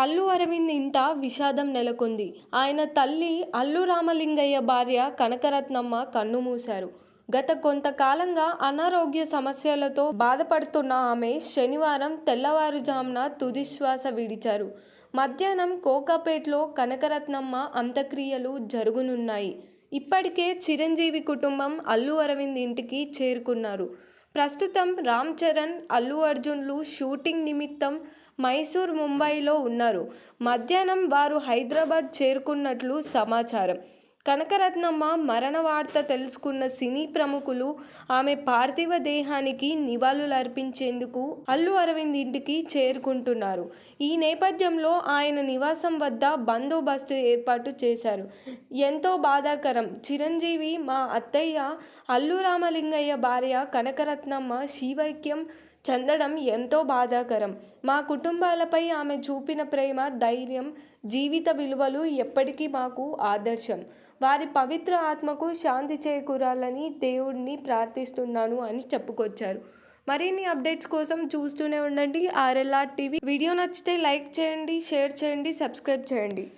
అల్లు అరవింద్ ఇంట విషాదం నెలకొంది. ఆయన తల్లి అల్లు రామలింగయ్య భార్య కనకరత్నమ్మ కన్నుమూశారు గత కొంతకాలంగా అనారోగ్య సమస్యలతో బాధపడుతున్న ఆమె శనివారం తెల్లవారుజామున తుదిశ్వాస విడిచారు. మధ్యాహ్నం కోకాపేట్లో కనకరత్నమ్మ అంత్యక్రియలు జరుగునున్నాయి. ఇప్పటికే చిరంజీవి కుటుంబం అల్లు అరవింద్ ఇంటికి చేరుకున్నారు. ప్రస్తుతం రామ్ చరణ్ అల్లు అర్జున్లు షూటింగ్ నిమిత్తం మైసూర్ ముంబైలో ఉన్నారు. మధ్యాహ్నం వారు హైదరాబాద్ చేరుకున్నట్లు సమాచారం. కనకరత్నమ్మ మరణ వార్త తెలుసుకున్న సినీ ప్రముఖులు ఆమె పార్థివ దేహానికి నివాళులర్పించేందుకు అల్లు అరవింద్ ఇంటికి చేరుకుంటున్నారు. ఈ నేపథ్యంలో ఆయన నివాసం వద్ద బందోబస్తు ఏర్పాటు చేశారు. ఎంతో బాధాకరం. చిరంజీవి మా అత్తయ్య అల్లు రామలింగయ్య భార్య కనకరత్నమ్మ శివైక్యం చెందడం ఎంతో బాధాకరం. మా కుటుంబాలపై ఆమె చూపిన ప్రేమ ధైర్యం జీవిత విలువలు ఎప్పటికీ మాకు ఆదర్శం. వారి పవిత్ర ఆత్మకు శాంతి చేకూరాలని దేవుడిని ప్రార్థిస్తున్నాను అని చెప్పుకొచ్చారు. మరిన్ని అప్డేట్స్ కోసం చూస్తూనే ఉండండి ఆర్ఎల్ఆర్ టీవీ. వీడియో నచ్చితే లైక్ చేయండి షేర్ చేయండి సబ్స్క్రైబ్ చేయండి.